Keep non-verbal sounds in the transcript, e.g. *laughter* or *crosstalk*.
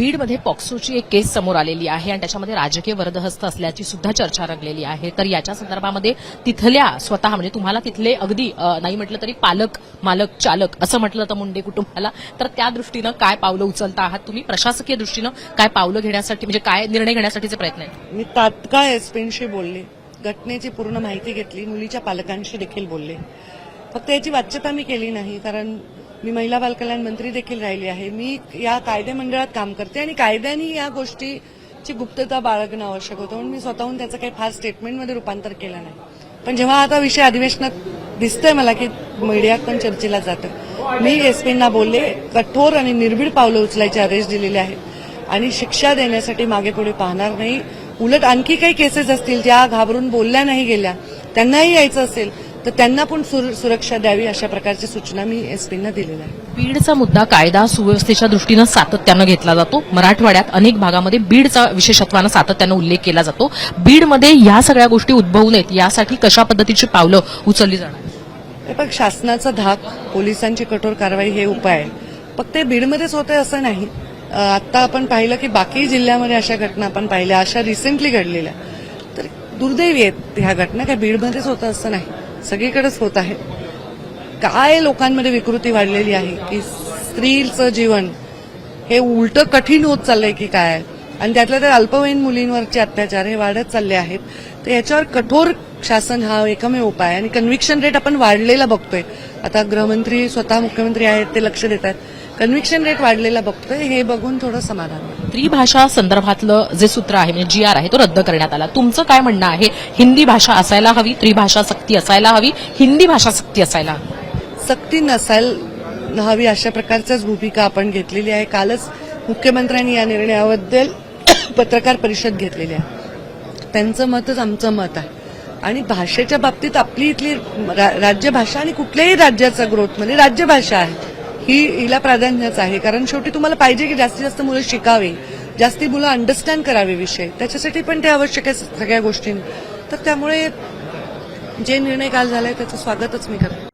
बीडमध्ये पॉक्सोची एक केस समोर आलेली आहे आणि त्याच्यामध्ये राजकीय वरदहस्त असल्याची सुद्धा चर्चा रंगलेली आहे. तर याच्या संदर्भामध्ये तिथल्या स्वतः म्हणजे तुम्हाला तिथले अगदी नाही म्हटलं तरी पालक मालक चालक असं म्हटलं तर मुंडे कुटुंबाला. तर त्या दृष्टीनं काय पावलं उचलता आहात तुम्ही? प्रशासकीय दृष्टीनं काय पावलं घेण्यासाठी म्हणजे काय निर्णय घेण्यासाठीचे प्रयत्न आहेत? मी तात्काळ एसपींशी बोलले. घटनेची पूर्ण माहिती घेतली. मुलीच्या पालकांशी देखील बोलले. फक्त याची वाच्यता मी केली नाही कारण मी महिला बालकल्याण मंत्री देखील राहिली आहे. मी या कायदे मंडळात काम करते आणि कायद्याने या गोष्टीची गुप्तता बाळगणं आवश्यक होतं. म्हणून मी स्वतःहून त्याचं काही फार स्टेटमेंटमध्ये रूपांतर केलं नाही. पण जेव्हा आता विषय अधिवेशनात दिसतंय मला की मीडियात पण चर्चेला जातं. मी एसपींना बोलले कठोर आणि निर्भीड पावलं उचलायचे आदेश दिलेले आहेत. आणि शिक्षा देण्यासाठी मागे पुढे पाहणार नाही. उलट आणखी काही केसेस असतील ज्या घाबरून बोलल्या नाही गेल्या. त्यांनाही यायचं असेल. तर त्यांना पण सुर- सुरक्षा द्यावी अशा प्रकारच्या सूचना मी एसपींना दिलेल्या आहेत. बीडचा मुद्दा कायदा सुव्यवस्थेच्या दृष्टीनं सातत्यानं घेतला जातो. मराठवाड्यात अनेक भागामध्ये बीडचा विशेषत्वानं सातत्यानं उल्लेख केला जातो. बीडमध्ये या सगळ्या गोष्टी उद्भवू नयेत यासाठी कशा पद्धतीची पावलं उचलली जाणार? हे बघ शासनाचा धाक पोलिसांची कठोर कारवाई हे उपाय आहे फक्त ते बीडमध्येच होते असं नाही. अं, आता आपण पाहिलं की बाकी जिल्ह्यामध्ये अशा घटना आपण पाहिल्या अशा रिसेंटली घडलेल्या. तर दुर्दैवी आहेत ह्या घटना काय बीडमध्येच होतं असं नाही. सगळीकडेच होत आहे. काय लोकांमध्ये विकृती वाढलेली आहे की स्त्रीचं जीवन हे उलट कठीण होत चाललंय की काय? आणि त्यातल्या त्या अल्पवयीन मुलींवरचे अत्याचार हे वाढत चालले आहेत. तर याच्यावर कठोर शासन हा एकमेव उपाय आणि कन्व्हिक्शन रेट आपण वाढलेला बघतोय. आता गृहमंत्री स्वतः मुख्यमंत्री आहेत ते लक्ष देत आहेत. कन्व्हिक्शन रेट वाढलेला बघतोय. हे बघून थोडं समाधान वाटतं. त्रिभाषा संदर्भातलं जे सूत्र आहे म्हणजे जी आर आहे तो रद्द करण्यात आला. तुमचं काय म्हणणं आहे? हिंदी भाषा असायला हवी त्रिभाषा सक्ती असायला हवी हिंदी भाषा सक्ती असायला हवी. सक्ती नसायला हवी अशा प्रकारच्याच भूमिका आपण घेतलेली आहे. कालच मुख्यमंत्र्यांनी या निर्णयाबद्दल *coughs* पत्रकार परिषद घेतलेली आहे. त्यांचं मतच आमचं मत आहे. आणि भाषेच्या बाबतीत आपली इथली रा- राज्यभाषा आणि कुठल्याही राज्याचा ग्रोथमध्ये राज्यभाषा आहे ही हिला प्राधान्यच आहे. कारण शेवटी तुम्हाला पाहिजे की जास्तीत जास्त मुलं शिकावे. जास्ती मुलं अंडरस्टँड करावे विषय. त्याच्यासाठी पण ते आवश्यक आहे सगळ्या गोष्टी. तर त्यामुळे जे निर्णय काल झालाय त्याचं स्वागतच मी करते.